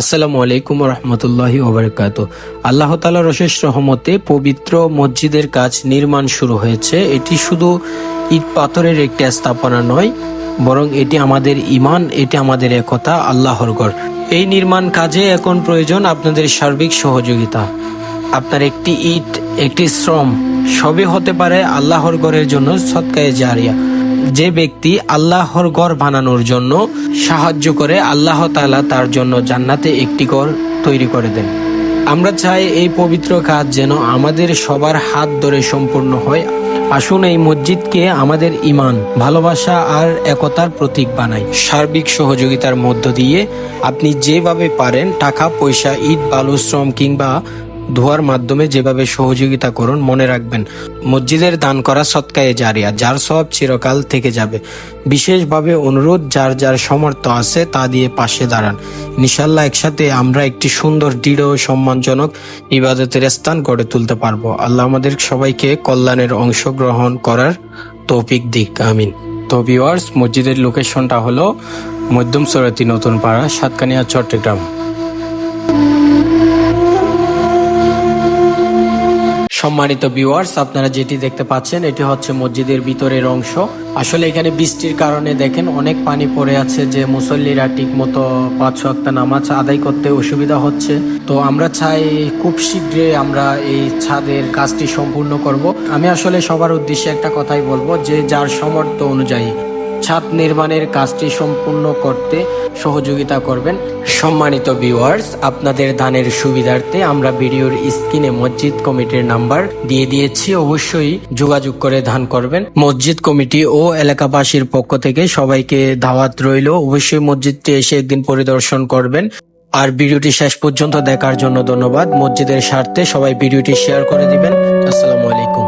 আসসালামু আলাইকুম রহমতুল্লাহি ওবরাকাত আল্লাহ তালার অশেষ রহমতে পবিত্র মসজিদের কাজ নির্মাণ শুরু হয়েছে। এটি শুধু ইট পাথরের একটি স্থাপনা নয়, বরং এটি আমাদের ইমান এটি আমাদের একতা, আল্লাহর গড়। এই নির্মাণ কাজে এখন প্রয়োজন আপনাদের সার্বিক সহযোগিতা। আপনার একটি ইট, একটি শ্রম, সবই হতে পারে আল্লাহর গড়ের জন্য সৎকায়ে জারিয়া। যে ব্যক্তি আল্লাহর ঘর বানানোর জন্য সাহায্য করে, আল্লাহ তালা তার জন্য জান্নাতে একটি ঘর তৈরি করে দেন। আমরা চাই এই পবিত্র কাজ যেন আমাদের সবার হাত ধরে সম্পূর্ণ হয়। আসুন এই মসজিদকে আমাদের ইমান ভালোবাসা আর একতার প্রতীক বানাই। সার্বিক সহযোগিতার মধ্য দিয়ে আপনি যেভাবে পারেন, টাকা, পয়সা, ঈদ বালু শ্রম কিংবা ধোয়ার মাধ্যমে যেভাবে সহযোগিতা করুন, মনে রাখবেন, মসজিদের দান করা সৎকায়ে জারিয়া, যার সব চিরকাল থেকে যাবে। বিশেষভাবে অনুরোধ, যার যার সমর্থ আছে, তা দিয়ে পাশে দাঁড়ান। ইনশাল্লাহ একসাথে আমরা একটি সুন্দর, দৃঢ় সম্মানজনক ইবাদতের স্থান গড়ে তুলতে পারব। আল্লাহ আমাদের সবাইকে কল্যাণের অংশগ্রহণ করার তৌফিক দিক, আমিন। তো ভিওয়ার্স মসজিদের লোকেশনটা হলো মধ্যম সরাতি নতুন পাড়া সাতকানিয়া, চট্টগ্রাম। সম্মানিত ভিউয়ার্স আপনারা যেটি দেখতে পাচ্ছেন, এটি হচ্ছে মসজিদের ভিতরের অংশ। আসলে এখানে বৃষ্টির কারণে দেখেন অনেক পানি পড়ে আছে যে মুসল্লিরা ঠিক মতো পাঁচ একটা নামাজ আদায় করতে অসুবিধা হচ্ছে। তো আমরা চাই খুব শীঘ্রই আমরা এই ছাদের কাজটি সম্পূর্ণ করব। আমি আসলে সবার উদ্দেশ্যে একটা কথাই বলব যে যার সামর্থ্য অনুযায়ী ছাদ নির্মাণের কাজটি সম্পূর্ণ করতে সহযোগিতা করবেন। সম্মানিত ভিউয়ার্স আপনাদের দানের সুবিধার্থে আমরা ভিডিওর স্ক্রিনে মসজিদ কমিটির নাম্বার দিয়ে দিয়েছি। অবশ্যই যোগাযোগ করে দান করবেন। মসজিদ কমিটি ও এলাকাবাসীর পক্ষ থেকে সবাইকে দাওয়াত রইল। অবশ্যই মসজিদটি এসে একদিন পরিদর্শন করবেন। আর ভিডিওটি শেষ পর্যন্ত দেখার জন্য ধন্যবাদ। মসজিদের স্বার্থে সবাই ভিডিওটি শেয়ার করে দিবেন। আসসালামু আলাইকুম।